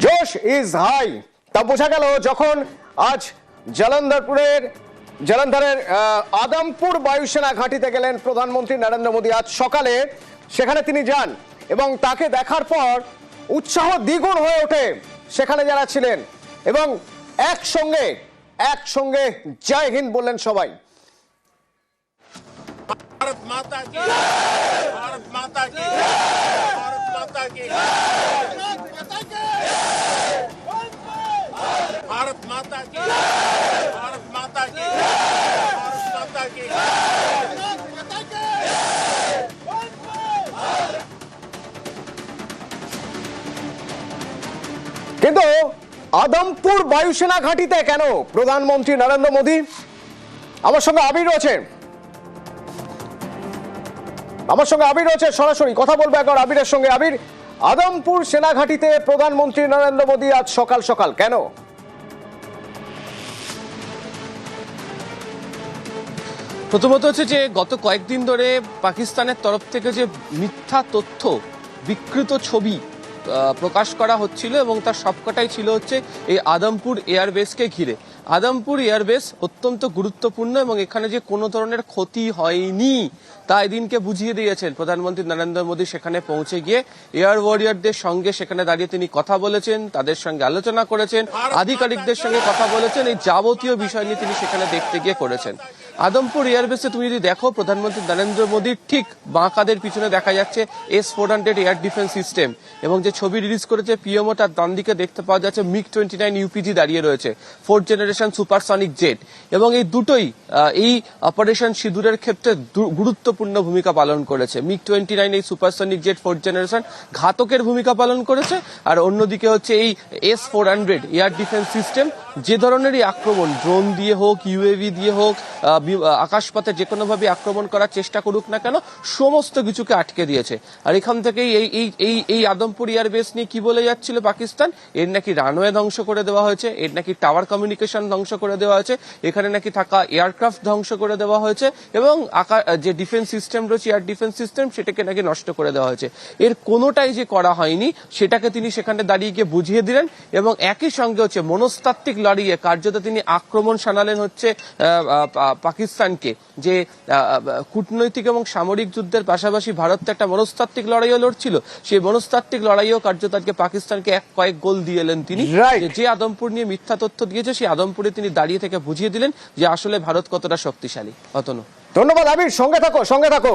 জোশ is high তা বোঝা গেল যখন আজ জলন্ধরপুরের জলন্ধরের আহ, আদমপুর বায়ুসেনা ঘাঁটিতে গেলেন প্রধানমন্ত্রী নরেন্দ্র মোদী আজ সকালে সেখানে তিনি যান এবং তাকে দেখার পর উৎসাহ দ্বিগুণ হয়ে ওঠে সেখানে যারা ছিলেন এবং একসঙ্গে একসঙ্গে জয় হিন্দ বললেন সবাই भारत माता की भारत माता की भारत माता की भारत माता की भारत माता की भारत माता की কিন্তু আদমপুর বায়ুসেনা ঘাঁটিতে কেন প্রধানমন্ত্রী নরেন্দ্র মোদী আমার সঙ্গে আবির রয়েছে আমার সঙ্গে আবির রয়েছে সরাসরি কথা বলবো একবার আবিরের সঙ্গে আবির আদমপুর সেনা ঘাঁটিতে প্রধানমন্ত্রী নরেন্দ্র মোদী আজ সকাল সকাল কেন প্রথমত হচ্ছে যে গত কয়েকদিন ধরে পাকিস্তানের তরফ থেকে যে মিথ্যা তথ্য, বিকৃত ছবি প্রকাশ করা হচ্ছিল এবং তার সবকটাই ছিল হচ্ছে এই আদমপুর এয়ারবেসকে ঘিরে। আদমপুর এয়ারবেস অত্যন্ত গুরুত্বপূর্ণ এবং এখানে যে কোনো ধরনের ক্ষতি হয়নি। তা এদিনকে বুঝিয়ে দিয়েছেন প্রধানমন্ত্রী নরেন্দ্র মোদী। সেখানে পৌঁছে গিয়ে এয়ার ওয়ারিয়ারদের সঙ্গে সেখানে দাঁড়িয়ে তিনি কথা বলেছেন, তাদের সঙ্গে আলোচনা করেছেন, আধিকারিকদের সঙ্গে কথা বলেছেন, এই যাবতীয় বিষয় নিয়ে তিনি সেখানে দেখতে গিয়ে করেছেন আদমপুর এয়ারবেসে তুমি যদি দেখো, প্রধানমন্ত্রী নরেন্দ্র মোদীর ঠিক বাঁ কাদের পিছনে দেখা যাচ্ছে S four hundred air defence system এবং যে ছবি রিলিজ করেছে পিএমও, তার ডান দিকে দেখতে পাওয়া যাচ্ছে মিগ টোয়েন্টি নাইন ইউপিজি দাঁড়িয়ে রয়েছে, ফোর্থ জেনারেশন সুপারসনিক জেট এবং এই দুটোই এই অপারেশন সিঁদুরের ক্ষেত্রে দু- গুরুত্বপূর্ণ ভূমিকা পালন করেছে। মিগ টোয়েন্টি নাইন এই সুপারসনিক জেট ফোর্থ জেনারেশন ঘাতকের ভূমিকা পালন করেছে আর অন্যদিকে হচ্ছে এই S four hundred air defence system যে ধরনেরই আক্রমণ ড্রোন দিয়ে হোক ইউএভি দিয়ে হোক আকাশপথে যে কোনোভাবে আক্রমণ করার চেষ্টা করুক না কেন, সমস্ত কিছুকে আটকে দিয়েছে। আর এখান থেকেই এই এই এই এই আদমপুর এয়ারবেস নিয়ে কি বলে যাচ্ছিল পাকিস্তান? এর নাকি রানওয়ে ধ্বংস করে দেওয়া হয়েছে, এর নাকি টাওয়ার কমিউনিকেশন ধ্বংস করে দেওয়া হয়েছে, এখানে নাকি থাকা এয়ারক্রাফট ধ্বংস করে দেওয়া হয়েছে এবং যে ডিফেন্স সিস্টেম রয়েছে এয়ার ডিফেন্স সিস্টেম সেটাকে নাকি নষ্ট করে দেওয়া হয়েছে। এর কোনোটাই যে করা হয়নি সেটাকে তিনি সেখানে দাঁড়িয়ে গিয়ে বুঝিয়ে দিলেন এবং একই সঙ্গে হচ্ছে মনস্তাত্ত্বিক লড়াইয়ে কার্যত তিনি আক্রমণ শানালেন হচ্ছে পাকিস্তানকে। যে কূটনৈতিক এবং সামরিক যুদ্ধের পাশাপাশি ভারত তো একটা মনস্তাত্ত্বিক লড়াইও লড়ছিল। সেই মনস্তাত্ত্বিক লড়াইও কার্যত আজকে পাকিস্তানকে এক কয়েক গোল দিয়ে এলেন তিনি। যে- যে আদমপুর নিয়ে মিথ্যা তথ্য দিয়েছে সেই আদমপুরে তিনি দাঁড়িয়ে থেকে বুঝিয়ে দিলেন যে আসলে ভারত কতটা শক্তিশালী। অতনু। ধন্যবাদ আবির সঙ্গে থাকো সঙ্গে থাকো।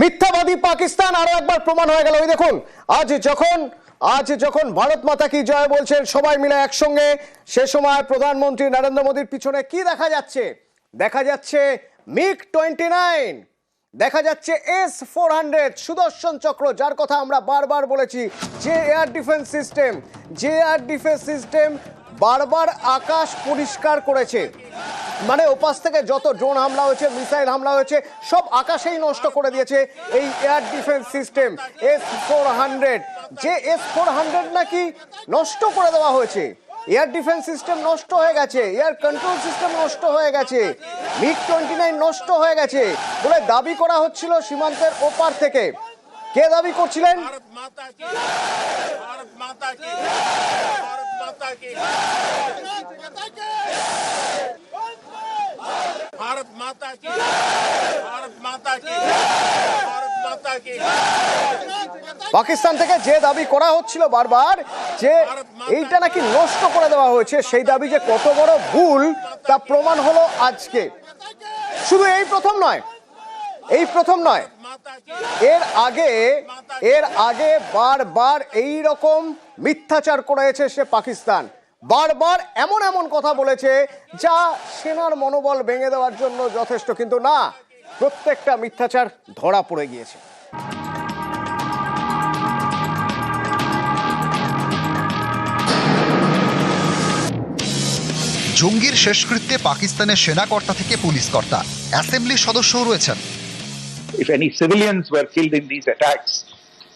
মিথ্যাবাদী পাকিস্তান আরও একবার প্রমাণ হয়ে গেল। ওই দেখুন, আজ যখন আজ যখন ভারত মাতা কি জয় বলছেন সবাই মিলে একসঙ্গে, সে সময় প্রধানমন্ত্রী নরেন্দ্র মোদীর পিছনে কি দেখা যাচ্ছে? দেখা যাচ্ছে মিগ টোয়েন্টি নাইন, দেখা যাচ্ছে এস ফোর হান্ড্রেড, সুদর্শন চক্র, যার কথা আমরা বারবার বলেছি, যে এয়ার ডিফেন্স সিস্টেম, যে এয়ার ডিফেন্স সিস্টেম বারবার আকাশ পরিষ্কার করেছে। মানে ওপাশ থেকে যত ড্রোন হামলা হয়েছে, মিসাইল হামলা হয়েছে, সব আকাশেই নষ্ট করে দিয়েছে এই air defence system, S four hundred. যে এস ফোর হান্ড্রেড নাকি নষ্ট করে দেওয়া হয়েছে। এয়ার ডিফেন্স সিস্টেম নষ্ট হয়ে গেছে, এয়ার কন্ট্রোল সিস্টেম নষ্ট হয়ে গেছে, মিগ টোয়েন্টি নাইন নষ্ট হয়ে গেছে বলে দাবি করা হচ্ছিল সীমান্তের ওপার থেকে। কে দাবি করছিলেন? माता की भारत माता की भारत माता की भारत माता की भारत माता की भारत माता की পাকিস্তান থেকে যে দাবি করা হচ্ছিল বারবার যে এইটা নাকি নষ্ট করে দেওয়া হয়েছে সেই দাবি যে কত বড় ভুল তা প্রমাণ হলো আজকে শুধু এই প্রথম নয় এই প্রথম নয় माता की এর আগে এর আগে বারবার এই রকম মিথ্যাচার করেছে সে পাকিস্তান বারবার এমন এমন কথা বলেছে যা সেনার মনোবল ভেঙে দেওয়ার জন্য যথেষ্ট কিন্তু না প্রত্যেকটা মিথ্যাচার ধরা পড়ে গিয়েছে জঙ্গির শেষকৃত্যে পাকিস্তানের সেনাকর্তা থেকে পুলিশ কর্তা অ্যাসেম্বলির সদস্যও রয়েছেন if any civilians were killed in these attacks,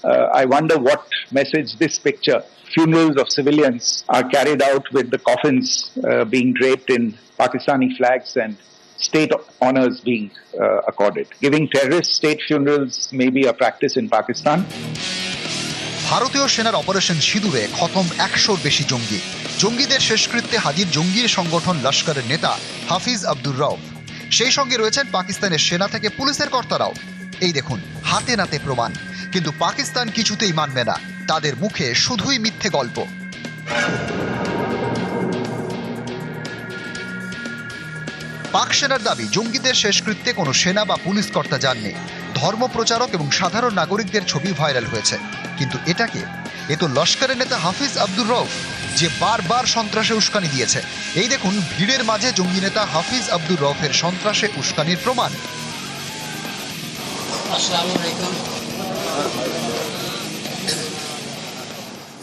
uh, I wonder what message this picture. Funerals of civilians are carried out with the coffins uh, being draped in Pakistani flags and state honors being uh, accorded. Giving terrorist state funerals may be a practice in Pakistan. ভারতীয় সেনার operation সিঁদুরে খতম একশোর বেশি জঙ্গি জঙ্গিদের শেষকৃত্যে হাজির জঙ্গি সংগঠন লস্করের নেতা হাফিজ আব্দুর রউফ সেই সঙ্গে রয়েছেন পাকিস্তানের সেনা থেকে পুলিশের কর্তারাও এই দেখুন হাতে নাতে প্রমাণ কিন্তু পাকিস্তান কিছুতেই মানবে না তাদের মুখে শুধুই মিথ্যে গল্প। পাক সেনার দাবি, জঙ্গিদের শেষকৃত্যে কোনো সেনা বা পুলিশ কর্তা যাননি। ধর্মপ্রচারক এবং সাধারণ নাগরিকদের ছবি ভাইরাল হয়েছে। কিন্তু এটাকে, এ তো লস্করের নেতা হাফিজ আব্দুর রউফ, যে বারবার সন্ত্রাসে উস্কানি দিয়েছে। এই দেখুন, ভিড়ের মাঝে জঙ্গি নেতা হাফিজ আব্দুর রউফের সন্ত্রাসে উস্কানির প্রমাণ।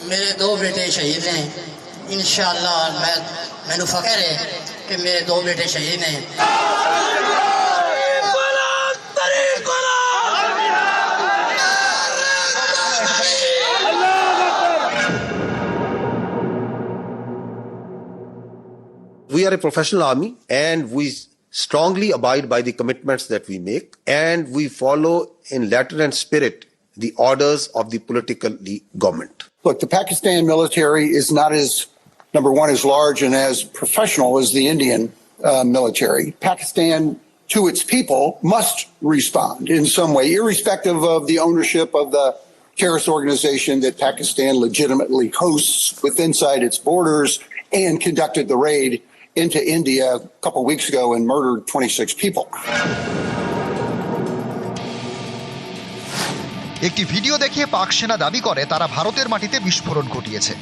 मेरे दो बेटे शहीद हैं इंशाअल्लाह मैं मैनू फख्र है कि मेरे दो बेटे शहीद हैं We are a professional army and we strongly abide by the commitments that we make and we follow in letter and spirit the orders of the political government. Look, the Pakistan military is not as, number one, as large and as professional as the Indian uh, military. Pakistan, to its people, must respond in some way, irrespective of the ownership of the terrorist organization that Pakistan legitimately hosts with inside its borders and conducted the raid into India a couple weeks ago and murdered 26 people. একটি video দেখে পাক সেনা দাবি করে তারা ভারতের মাটিতে বিস্ফোরণ ঘটিয়েছে।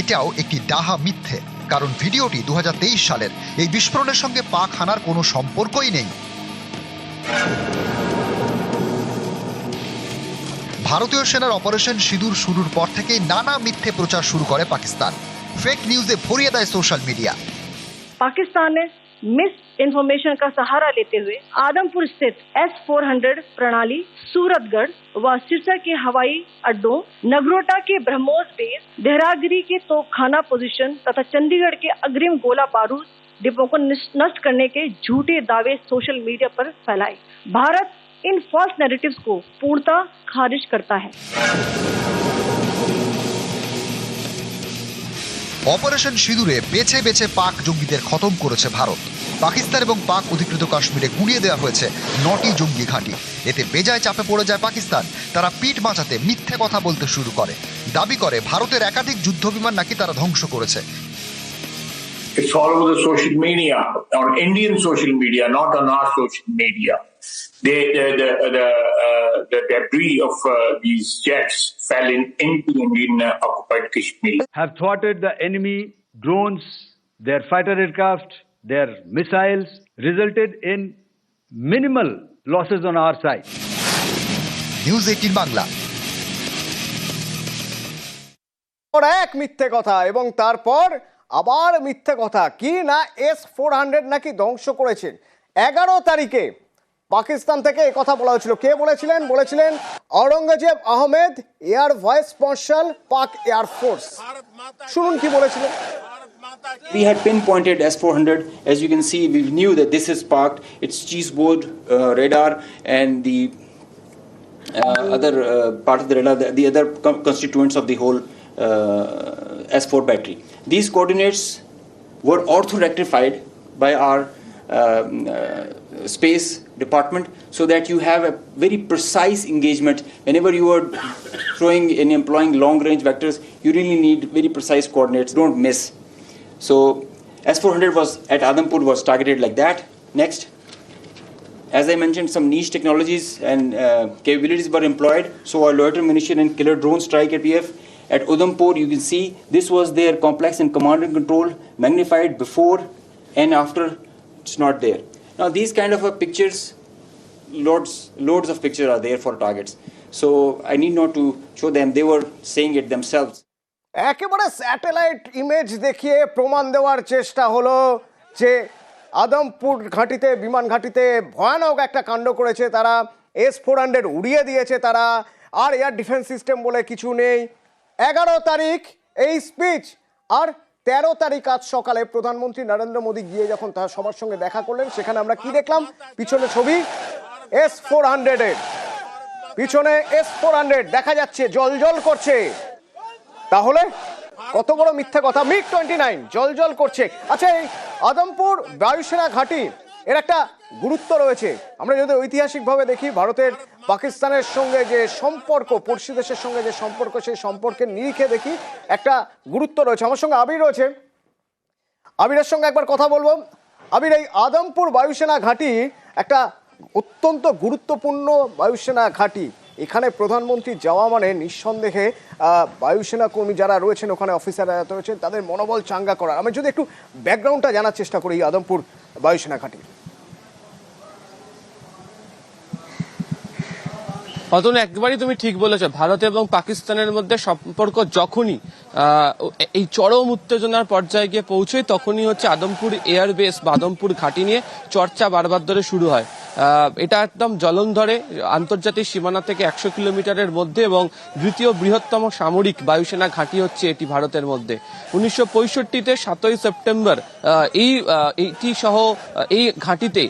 এটাও একটি ডাহা মিথ্যে, কারণ ভিডিওটি দু সালের। এই বিস্ফোরণের সঙ্গে পাক হানার কোনো সম্পর্কই নেই। ভারতীয় সেনার অপারেশন সিঁদুর শুরুর পর থেকে নানা মিথ্যে প্রচার শুরু করে পাকিস্তান। ফেক নিউজে ভরিয়ে দেয় সোশ্যাল মিডিয়া পাকিস্তানে मिस इन्फॉर्मेशन का सहारा लेते हुए आदमपुर स्थित एस 400 प्रणाली सूरतगढ़ व सिरसा के हवाई अड्डों, नगरोटा के ब्रह्मोस बेस, देहरागिरी के तोपखाना पोजीशन तथा चंडीगढ़ के अग्रिम गोला बारूद डिपो को नष्ट करने के झूठे दावे सोशल मीडिया पर फैलाए। भारत इन फॉल्स नैरेटिव्स को पूर्णता खारिज करता है। অপারেশন সিঁদুরে বেছে বেছে পাক জঙ্গিদের খতম করেছে ভারত। পাকিস্তান এবং পাক অধিকৃত কাশ্মীরে গুঁড়িয়ে দেওয়া হয়েছে নটি জঙ্গি ঘাঁটি। এতে বেজায় চাপে পড়ে যায় পাকিস্তান। তারা পিঠ বাঁচাতে মিথ্যে কথা বলতে শুরু করে। দাবি করে ভারতের একাধিক যুদ্ধবিমান নাকি তারা ধ্বংস করেছে। It's all over the social media, on Indian social media, not on our social media. They, the the the, uh, the debris of uh, these jets fell in, into Indian uh, occupied Kashmir. have thwarted the enemy drones, their fighter aircraft, their missiles, resulted in minimal losses on our side. News eighteen Bangla ওর এক মিথ্যে কথা এবং তারপর আবার মিথ্যে কথা কি না এস ফোর হান্ড্রেড নাকি ধ্বংস করেছেন এগারো তারিখে পাকিস্তান থেকে এ কথা বলা হয়েছিল কে বলেছিলেন বলেছিলেন Aurangzeb Ahmed air vice marshal Pak air force শুনুন কি বলেছিলেন We had pinpointed S-400. As you can see, we knew that this is parked. It's cheese board uh, radar and the uh, other uh, part of the radar, the, the other constituents of the whole uh, S-4 battery. These coordinates were orthorectified by our uh, uh, space department so that you have a very precise engagement. Whenever you are throwing and employing long-range vectors, you really need very precise coordinates. Don't miss. So S400 was at Adampur was targeted like that. Next, as I mentioned, some niche technologies and uh, capabilities were employed. So our loiter munition and killer drone strike at PF. At Udhampur, you can see this was their complex and command and control magnified before and after. It's not there. Now these kind of pictures, loads loads of pictures are there for targets. So I need not to show them. They were saying it themselves. একেবারে satellite image দেখিয়ে প্রমাণ দেওয়ার চেষ্টা হলো যে আদমপুর ঘাঁটিতে বিমান ঘাঁটিতে ভয়ানক একটা কাণ্ড করেছে তারা এস ফোর হান্ড্রেড উড়িয়ে দিয়েছে তারা আর এয়ার ডিফেন্স সিস্টেম বলে কিছু নেই এগারো তারিখ এই স্পিচ আর তেরো তারিখ আজ সকালে প্রধানমন্ত্রী নরেন্দ্র মোদী গিয়ে যখন তার সবার সঙ্গে দেখা করলেন, সেখানে আমরা কি দেখলাম? পিছনে ছবি এস ফোর হান্ড্রেডের পিছনে এস ফোর হান্ড্রেড দেখা যাচ্ছে জল জল করছে। তাহলে, কত বড় মিথ্যা কথা। মিগ টোয়েন্টি নাইন জল জল করছে। আচ্ছা এই আদমপুর বায়ুসেনা ঘাঁটি এর একটা গুরুত্ব রয়েছে। আমরা যদি ঐতিহাসিকভাবে দেখি, ভারতের পাকিস্তানের সঙ্গে যে সম্পর্ক, পড়শি দেশের সঙ্গে যে সম্পর্ক, সেই সম্পর্কের নিরিখে দেখি একটা গুরুত্ব রয়েছে। আমার সঙ্গে আবির রয়েছে। আবিরের সঙ্গে একবার কথা বলব। আবির, এই আদমপুর বায়ুসেনা ঘাঁটি একটা অত্যন্ত গুরুত্বপূর্ণ বায়ুসেনা ঘাঁটি। এখানে প্রধানমন্ত্রী যাওয়া মানে নিঃসন্দেহে বায়ুসেনা কর্মী যারা রয়েছেন, ওখানে অফিসাররা রয়েছেন, তাদের মনোবল চাঙ্গা করার। আমি যদি একটু ব্যাকগ্রাউন্ডটা জানার চেষ্টা করি এই আদমপুর বায়ুসেনা ঘাঁটির অতন, একবারই তুমি ঠিক বলেছ, ভারত এবং পাকিস্তানের মধ্যে সম্পর্ক যখনই এই চরম উত্তেজনার পর্যায়ে গিয়ে পৌঁছয় তখনই হচ্ছে আদমপুর এয়ারবেস বা আদমপুর ঘাঁটি নিয়ে চর্চা বারবার ধরে শুরু হয়। এটা একদম জলন্ধরে আন্তর্জাতিক সীমানা থেকে একশো কিলোমিটারের মধ্যে এবং দ্বিতীয় বৃহত্তম সামরিক বায়ুসেনা ঘাঁটি হচ্ছে এটি ভারতের মধ্যে। উনিশশো পঁয়ষট্টিতে সাতই সেপ্টেম্বর এই এইটি সহ এই ঘাঁটিতে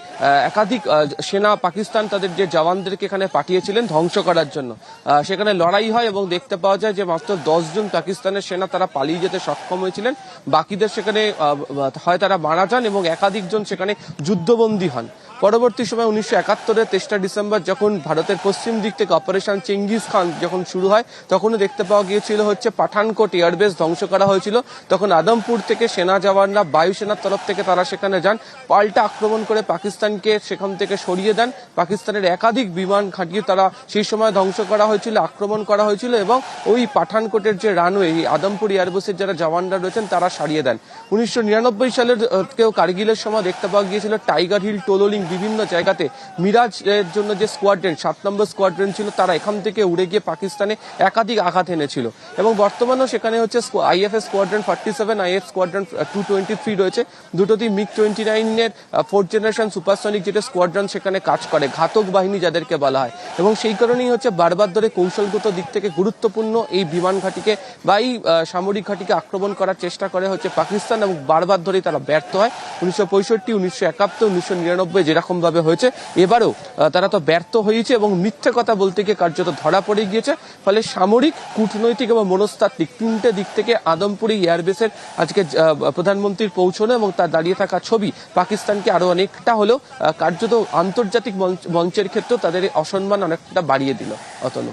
একাধিক সেনা পাকিস্তান তাদের যে জওয়ানদেরকে এখানে পাঠিয়েছিলেন ধ্বংস করার জন্য। সেখানে লড়াই হয় এবং দেখতে পাওয়া যায় যে মাত্র দশজন পাকিস্তানের সেনা তারা পালিয়ে যেতে সক্ষম হয়েছিলেন। বাকিদের সেখানে হয় তারা মারা যান এবং একাধিকজন সেখানে যুদ্ধবন্দী হন। পরবর্তী সময় উনিশশো একাত্তরের তেসরা ডিসেম্বর, যখন ভারতের পশ্চিম দিক থেকে অপারেশন চেঙ্গিস খান যখন শুরু হয়, তখনও দেখতে পাওয়া গিয়েছিল হচ্ছে পাঠানকোট এয়ারবেস ধ্বংস করা হয়েছিল। তখন আদমপুর থেকে সেনা জওয়ানরা বায়ুসেনার তরফ থেকে তারা সেখানে যান। পাল্টা আক্রমণ করে পাকিস্তানকে সেখান থেকে সরিয়ে দেন। পাকিস্তানের একাধিক বিমান ঘাঁটিয়ে তারা সেই সময় ধ্বংস করা হয়েছিল, আক্রমণ করা হয়েছিল এবং ওই পাঠানকোটের যে রানওয়ে আদমপুর এয়ারবেসের যারা জওয়ানরা রয়েছেন, তারা সারিয়ে দেন। উনিশশো নিরানব্বই সালের কেউ কার্গিলের সময় দেখতে পাওয়া গিয়েছিল টাইগার হিল টোলোলিং বিভিন্ন জায়গাতে মিরাজ এর জন্য যে স্কোয়াড্রেন সাত নম্বর স্কোয়াড্রেন ছিল, তারা এখান থেকে উড়ে গিয়ে পাকিস্তানে একাধিক আঘাত এনেছিল। এবং বর্তমানেও সেখানে হচ্ছে IFS squadron forty seven IF squadron two twenty three রয়েছে। দুটোতেই মিগ টোয়েন্টি নাইনের ফোর্থ জেনারেশন সুপারসনিক যেটা স্কোয়াড্রন সেখানে কাজ করে, ঘাতক বাহিনী যাদেরকে বলা হয়। এবং সেই কারণেই হচ্ছে বারবার ধরে কৌশলগত দিক থেকে গুরুত্বপূর্ণ এই বিমান ঘাঁটিকে বা এই সামরিক ঘাঁটিকে আক্রমণ করার চেষ্টা করে হচ্ছে পাকিস্তান এবং বারবার ধরেই তারা ব্যর্থ হয়। উনিশশো পঁয়ষট্টি, উনিশশো একাত্তর, উনিশশো নিরানব্বই ভাবে হয়েছে। এবারেও তারা তো ব্যর্থ হয়েছে এবং মিথ্যে কথা বলতে গিয়ে কার্যত ধরা পড়ে গিয়েছে। ফলে সামরিক, কূটনৈতিক এবং মনস্তাত্ত্বিক তিনটে দিক থেকে আদমপুরি এয়ারবেসের আজকে প্রধানমন্ত্রীর পৌঁছনো এবং তার দাঁড়িয়ে থাকা ছবি পাকিস্তানকে আরও অনেকটা হলেও কার্যত আন্তর্জাতিক মঞ্চের ক্ষেত্রেও তাদের অসম্মান অনেকটা বাড়িয়ে দিল অতনু।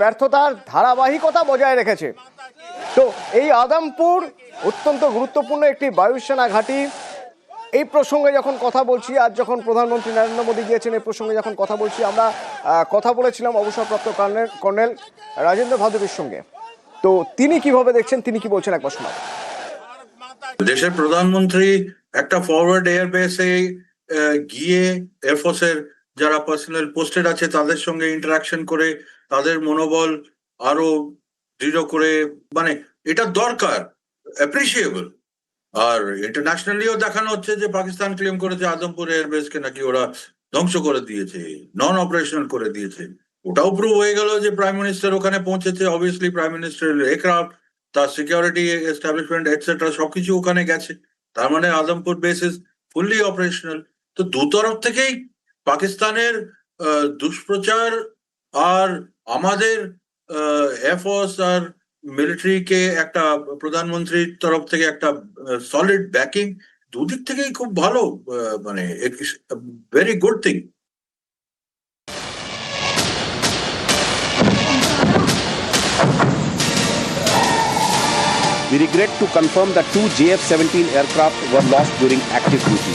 ব্যর্থতার ধারাবাহিকতা বজায় রেখেছে। তো এই আদমপুর অত্যন্ত গুরুত্বপূর্ণ একটি বায়ুসেনা ঘাঁটি এই প্রসঙ্গে যখন কথা বলছি, আজ যখন প্রধানমন্ত্রী নরেন্দ্র মোদী গিয়েছেন, এই প্রসঙ্গে যখন কথা বলছি, আমরা কথা বলেছিলাম অবসরপ্রাপ্ত কর্নেল কর্নেল রাজেন্দ্র ভাদুরীর সঙ্গে। তো তিনি কীভাবে দেখছেন, তিনি কি বলছেন, একবার শোনাব দেশের প্রধানমন্ত্রী একটা ফরওয়ার্ড এয়ারবেসে গিয়ে এয়ারফোর্সের যারা পার্সোনাল পোস্টেড আছে, তাদের সঙ্গে ইন্টারাকশন করে, তাদের মনোবল আরও দৃঢ় করে মানে এটা দরকার অ্যাপ্রিসিয়েবল আর ইন্টারন্যাশনালিও দেখানো হচ্ছে যে পাকিস্তান ক্লেম করেছে আদমপুর এয়ারবেসকে নাকি ওরা ধ্বংস করে দিয়েছে নন অপারেশনাল করে দিয়েছে। ওটাও প্রুভ হয়ে গেল যে প্রাইম মিনিস্টার ওখানে পৌঁছেছে। অবভিয়াসলি প্রাইম মিনিস্টার এয়ারক্রাফট তার সিকিউরিটি এস্টাবলিশমেন্ট এটসেট্রা সবকিছু ওখানে গেছে। তার মানে Adampur base is fully operational তো দু তরফ থেকেই পাকিস্তানের দুষ্প্রচার আর আমাদের এয়ারফোর্স আর মিলিটারিকে একটা প্রধানমন্ত্রীর তরফ থেকে একটা সলিড ব্যাকিং দুদিক থেকেই খুব ভালো আহ, মানে very good thing We regret to confirm that two JF 17 aircraft were lost during active duty.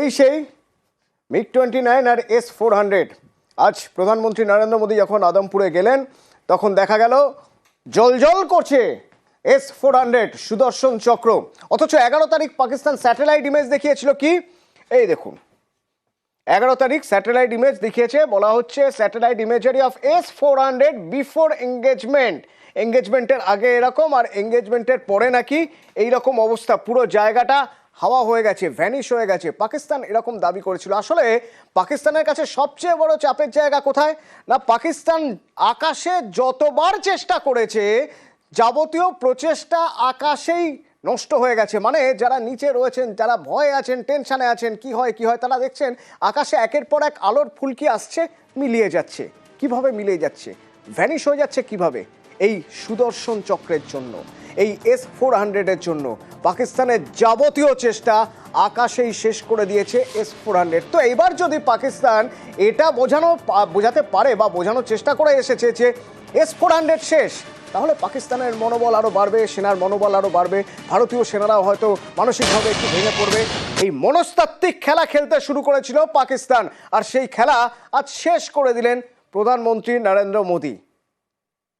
এই সেই মিগ টোয়েন্টি নাইন আর এস ফোর হান্ড্রেড। আজ প্রধানমন্ত্রী নরেন্দ্র মোদী যখন আদমপুরে গেলেন, তখন দেখা গেল জলজল করছে এস ফোর হান্ড্রেড, সুদর্শন চক্র। অথচ এগারো তারিখ পাকিস্তান স্যাটেলাইট ইমেজ দেখিয়েছিল কি? এই দেখুন। এগারো তারিখ স্যাটেলাইট ইমেজ দেখিয়েছে, বলা হচ্ছে satellite imagery of S four hundred before engagement এঙ্গেজমেন্টের আগে এরকম আর এঙ্গেজমেন্টের পরে নাকি এই রকম অবস্থা। পুরো জায়গাটা হাওয়া হয়ে গেছে ভ্যানিশ হয়ে গেছে। পাকিস্তান এরকম দাবি করেছিল। আসলে পাকিস্তানের কাছে সবচেয়ে বড় চাপের জায়গা কোথায়? না, পাকিস্তান আকাশে যতবার চেষ্টা করেছে, যাবতীয় প্রচেষ্টা আকাশেই নষ্ট হয়ে গেছে। মানে যারা নিচে রয়েছেন, যারা ভয়ে আছেন, টেনশানে আছেন, কি হয় কি হয়, তারা দেখছেন আকাশে একের পর এক আলোর ফুলকি আসছে, মিলিয়ে যাচ্ছে। কীভাবে মিলিয়ে যাচ্ছে? ভ্যানিশ হয়ে যাচ্ছে কীভাবে? এই সুদর্শন চক্রের জন্য। এই এস ফোর হান্ড্রেডের জন্য। পাকিস্তানের যাবতীয় চেষ্টা আকাশেই শেষ করে দিয়েছে এস ফোর হান্ড্রেড তো এবার যদি পাকিস্তান এটা বোঝানো বোঝাতে পারে বা বোঝানোর চেষ্টা করে এসেছে যে এস ফোর হান্ড্রেড শেষ, তাহলে পাকিস্তানের মনোবল আরও বাড়বে, সেনার মনোবল আরও বাড়বে, ভারতীয় সেনারাও হয়তো মানসিকভাবে একটু ভেঙে পড়বে। এই মনস্তাত্ত্বিক খেলা খেলতে শুরু করেছিল পাকিস্তান, আর সেই খেলা আজ শেষ করে দিলেন প্রধানমন্ত্রী Narendra Modi.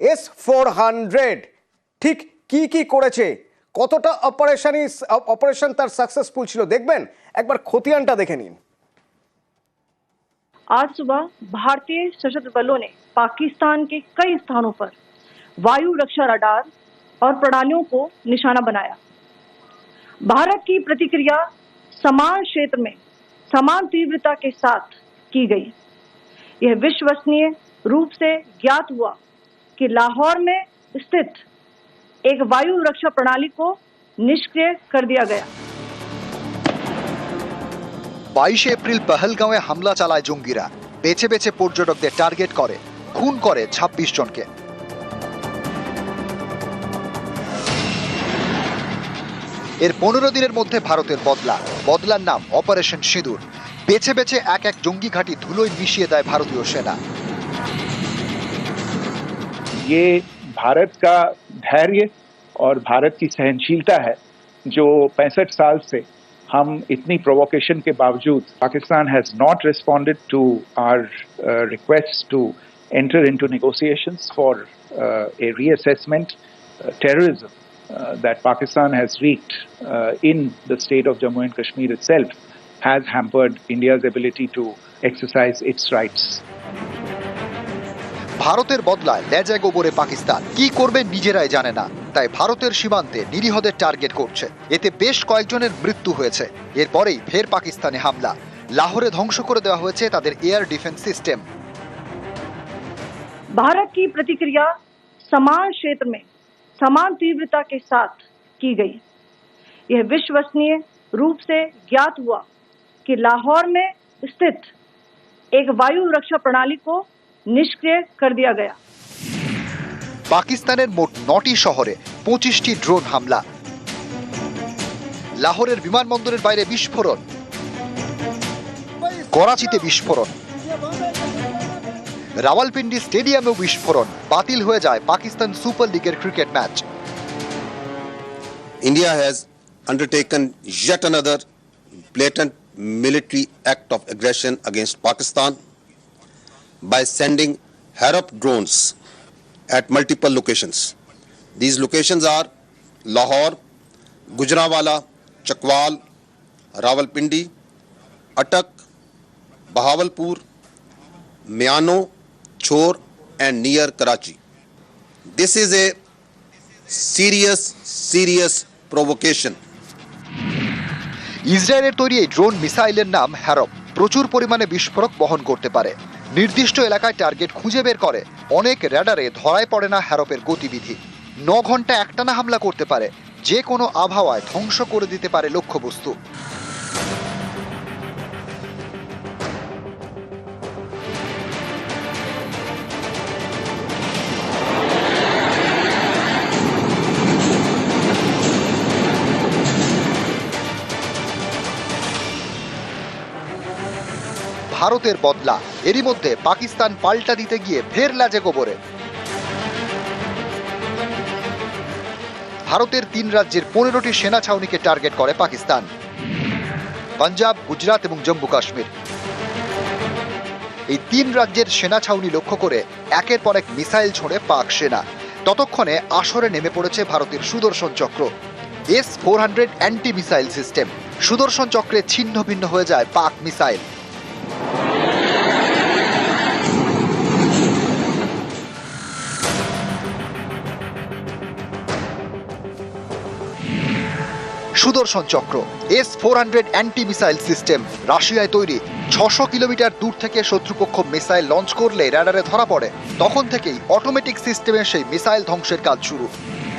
S four hundred ঠিক কি কি করেছে কতটা অপারেশনই অপারেশন তার সাকসেসফুল ছিল দেখবেন একবার খতিয়ানটা দেখে নিন आज सुबह भारतीय सशस्त्र बलों ने पाकिस्तान के कई स्थानों पर वायु रक्षा रडार और प्रणालियों को निशाना बनाया भारत की प्रतिक्रिया समान क्षेत्र में समान तीव्रता के साथ की गई यह विश्वसनीय रूप से ज्ञात हुआ कि लाहौर में स्थित एक वायु रक्षा प्रणाली को निष्क्रिय कर दिया गया বাইশে এপ্রিল পহলগাঁওয়ে হামলা চালায় জঙ্গিরা বেছে বেছে পর্যটকদের টার্গেট করে খুন করে ২৬ জনকে এর পনেরো দিনের মধ্যে ভারতের বদলা বদলার নাম অপারেশন সিঁদুর বেছে বেছে এক এক জঙ্গি ঘাঁটি ধুলোয় মিশিয়ে দেয় ভারতীয় সেনা ये भारत का धैर्य और भारत की सहनशीलता है, जो पैंसठ साल से हम इतनी प्रोवोकेशन के बावजूद Pakistan has not responded to our request to enter into negotiation for a reassessment terrorism that Pakistan has wreaked in the state of Jammu and Kashmir it has hampered India's ability to exercise its rights ভারতের বদলায় লেজায় গোবরে পাকিস্তান কি করবে নিজেরাই জানে না তাই ভারতের সীমান্তে নিরীহদের টার্গেট করছে এতে বেশ কয়েকজনের মৃত্যু হয়েছে এরপরেই ফের পাকিস্তানে হামলা লাহোরে ধ্বংস করে দেওয়া হয়েছে তাদের এয়ার ডিফেন্স সিস্টেম भारत की प्रतिक्रिया समान क्षेत्र में समान तीव्रता के साथ की गई यह विश्वसनीय रूप से ज्ञात हुआ कि लाहौर में स्थित एक वायु रक्षा प्रणाली को निष्क्रिय कर दिया गया পাকিস্তানের মোট নটি শহরে পঁচিশটি ড্রোন হামলা লাহোরের বিমানবন্দরের বাইরে বিস্ফোরণ করাচিতে বিস্ফোরণ রাওয়ালপিন্ডি স্টেডিয়ামেও বিস্ফোরণ বাতিল হয়ে যায় পাকিস্তান সুপার লিগের cricket match India has undertaken yet another blatant military act of aggression against Pakistan by sending Harap drones at multiple locations. These locations are Lahore, Gujranwala, Chakwal, Rawalpindi, Atak, Bahawalpur, Miano, Chor, and near Karachi. This is a serious, serious provocation. ইসরায়েলের তৈরি এই drone মিসাইলের নাম Harop প্রচুর পরিমাণে বিস্ফোরক বহন করতে পারে নির্দিষ্ট এলাকায় টার্গেট খুঁজে বের করে। অনেক র্যাডারে ধরায় পড়ে না হ্যারপের গতিবিধি। ন ঘণ্টা একটানা হামলা করতে পারে। যে কোনো আবহাওয়ায় ধ্বংস করে দিতে পারে লক্ষ্যবস্তু। ভারতের বদলা। এরই মধ্যে পাকিস্তান পাল্টা দিতে গিয়ে ফের লাজে গোবরে ভারতের তিন রাজ্যের পনেরোটি সেনা ছাউনিকে টার্গেট করে পাকিস্তান। পাঞ্জাব, গুজরাট এবং জম্মু কাশ্মীর। এই তিন রাজ্যের সেনা ছাউনি লক্ষ্য করে একের পর এক মিসাইল ছোড়ে পাক সেনা। ততক্ষণে আসরে নেমে পড়েছে ভারতের Sudarshan Chakra. S four hundred anti missile system. Sudarshan চক্রে ছিন্ন ভিন্ন হয়ে যায় Pak missile. Sudarshan Chakra S four hundred anti missile system রাশিয়ায় তৈরি। ছশো কিলোমিটার দূর থেকে শত্রুপক্ষ মিসাইল লঞ্চ করলে র্যাডারে ধরা পড়ে। তখন থেকেই অটোমেটিক সিস্টেমে সেই মিসাইল ধ্বংসের কাজ শুরু।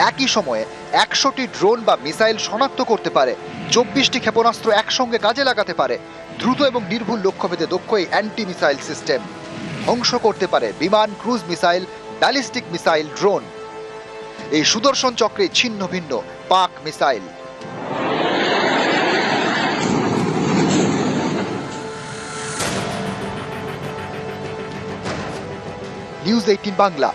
একই সময়ে একশোটি ড্রোন বা মিসাইল শনাক্ত করতে পারে। চব্বিশটি ক্ষেপণাস্ত্র একসঙ্গে কাজে লাগাতে পারে। দ্রুত এবং নির্ভুল লক্ষ্যভেদে দক্ষ এই অ্যান্টি মিসাইল সিস্টেম ধ্বংস করতে পারে বিমান cruise missile ballistic missile drone এই সুদর্শন চক্রে ছিন্ন ভিন্ন পাক মিসাইল নিউজ এইটিন বাংলা